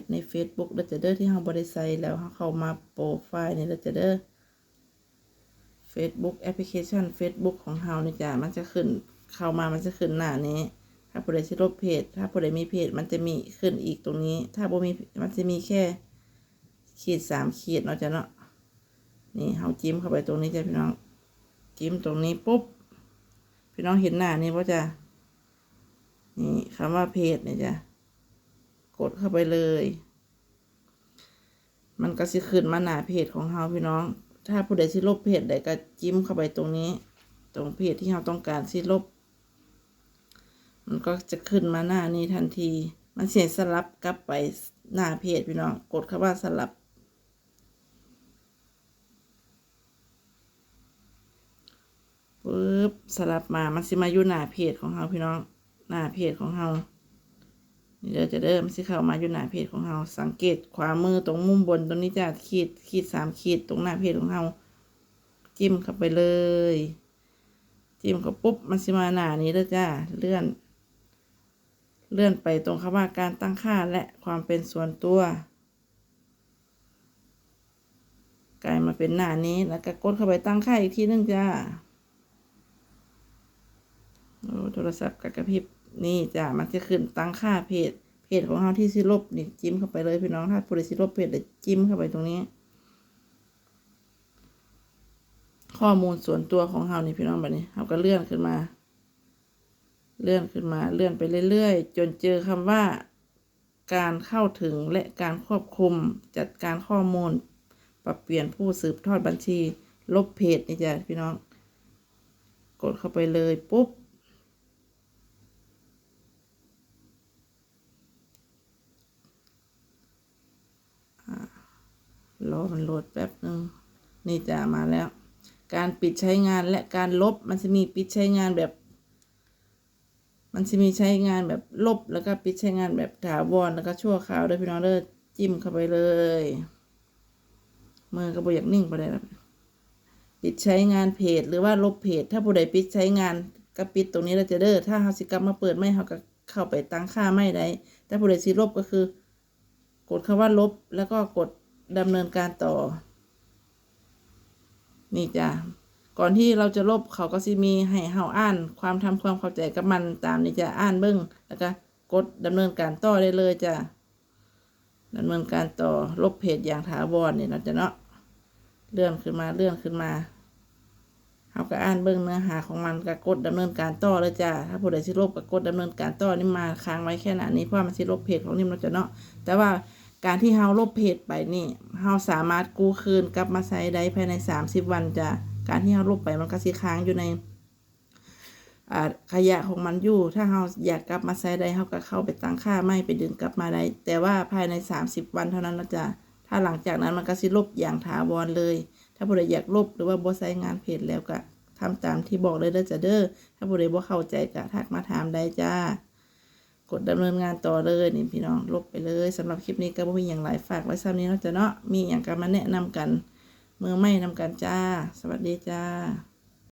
จใน Facebook เด้อจ้ะเด้อที่เฮาบ่ได้ใส่แล้วเฮาเข้ามาโปรไฟล์นี่เด้อจ้ะเด้อ Facebook แอปพลิเคชัน Facebook ของเฮานี่จ้ะมันจะขึ้นเข้ามามันจะขึ้นหน้านี้ ถ้าผู้ใดสิลบเพจ ถ้าผู้ใดมีเพจมันจะมีขึ้นอีกตรงนี้ ถ้าบ่มีมันจะมีแค่ขีดสามขีดเนาะจ้ะเนาะนี่เฮาจิ้มเข้าไปตรงนี้จ้ะพี่น้องจิ้มตรงนี้ปุ๊บพี่น้องเห็นหน้านี่ป่ะจ้ะนี่คำว่าเพจเนี่ยจ้ะ กดเข้าไปเลย มันก็สิขึ้นมาหน้าเพจของเฮาพี่น้อง ถ้าผู้ใดสิลบเพจใดก็จิ้มเข้าไปตรงนี้ ตรงเพจที่เฮาต้องการสิลบ มันก็จะขึ้นมาหน้านี้ทันที มันเสียสลับกลับไปหน้าเพจพี่น้อง กดคำว่าสลับ ปึ๊บสลับมา มันสิมาอยู่หน้าเพจของเฮาพี่น้อง หน้าเพจของเฮา เดี๋ยวจะเริ่มสิเข้ามาอยู่หน้าเพจของเฮาสังเกตขวามือตรงมุมบนตรงนี้จะขีดขีดสามขีดตรงหน้าเพจของเฮาจิ้มเข้าไปเลย จิ้มเข้าปุ๊บมันสิมาหน้านี้แล้วจ้าเลื่อน เลื่อนไปตรงคำว่าการตั้งค่าและความเป็นส่วนตัวกลายมาเป็นหน้านี้แล้วก็กดเข้าไปตั้งค่าอีกทีนึงจ้าโอ้โทรศัพท์กกระพริบ นี่จ้ะมันจะขึ้นตั้งค่าเพจเพจของเราที่สิลบนี่จิ้มเข้าไปเลยพี่น้องถ้าผู้ใดสิลบเพจเดี๋ยวจิ้มเข้าไปตรงนี้ ข้อมูลส่วนตัวของเรานี่พี่น้องแบบนี้เราก็เลื่อนขึ้นมา เลื่อนขึ้นมา เลื่อนไปเรื่อยๆ จนเจอคำว่า การเข้าถึงและการควบคุมจัดการข้อมูล ปรับเปลี่ยนผู้สืบทอดบัญชี ลบเพจนี่จ้ะพี่น้อง กดเข้าไปเลยปุ๊บ รอมันโหลดแป๊บหนึ่งนี่จะมาแล้ว การปิดใช้งานและการลบมันจะมีปิดใช้งานแบบ มันจะมีใช้งานแบบลบแล้วก็ปิดใช้งานแบบถาวรแล้วก็ชั่วคราวด้วยพี่น้องเด้อจิ้มเข้าไปเลยมือก็บอยากนิ่งไปเลยนะปิดใช้งานเพจหรือว่าลบเพจ ถ้าผู้ใดปิดใช้งานก็ปิดตรงนี้แล้วจะเด้อถ้าเฮาสิกลับมาเปิดไม่เฮาก็เข้าไปตั้งค่าไม่ได้แต่ผู้ใดสิลบก็คือ กดคำว่าลบแล้วก็กด ดำเนินการต่อ นี่จ้ะก่อนที่เราจะลบเขาก็สิมีให้เฮาอ่าน ความทำความเข้าใจกับมันตามนี่จะอ่านเบิ้งแล้วก็กดดำเนินการต่อได้เลยจ้ะดำเนินการต่อลบเพจอย่างถาวรนี่เราจะเนาะเลื่อนขึ้นมาเลื่อนขึ้นมาเขาก็อ่านเบิ้งเนื้อหาของมันก็กดดำเนินการต่อเลยจ้ะถ้าผู้ใดสิลบก็กดดำเนินการต่อนี่มาค้างไว้แค่นั้นนี้เพราะว่ามันสิลบเพจของนิ่มเราจะเนาะแต่ว่า การที่เฮาลบเพจไปนี่เฮาสามารถกู้คืนกลับมาใช้ได้ภายในสามสิบวันจ้ะการที่เฮาลบไปมันก็สิค้างอยู่ในขยะของมันอยู่ ถ้าเฮาอยากกลับมาใช้ได้เฮาก็เข้าไปตั้งค่าไม่ไปดึงกลับมาได้ แต่ว่าภายในสามสิบวันเท่านั้นนะจ๊ะถ้าหลังจากนั้นมันก็สิลบอย่างถาวรเลย ถ้าผู้ใดอยากลบหรือว่าบ่ใช้งานเพจแล้วก็ทำตามที่บอกเลยเด้อจ้ะเด้อถ้าผู้ใดบ่เข้าใจก็ทักมาถามได้จ้า กดดำเนินงานต่อเลยนี่พี่น้องลบไปเลยสำหรับคลิปนี้ก็บ่มีอย่างหลายฝากไว้ซ้ำนี้เนาะจ้ะเนาะมีอย่างการมาแนะนำกันมือไม่นำกันจ้า สวัสดีจ้า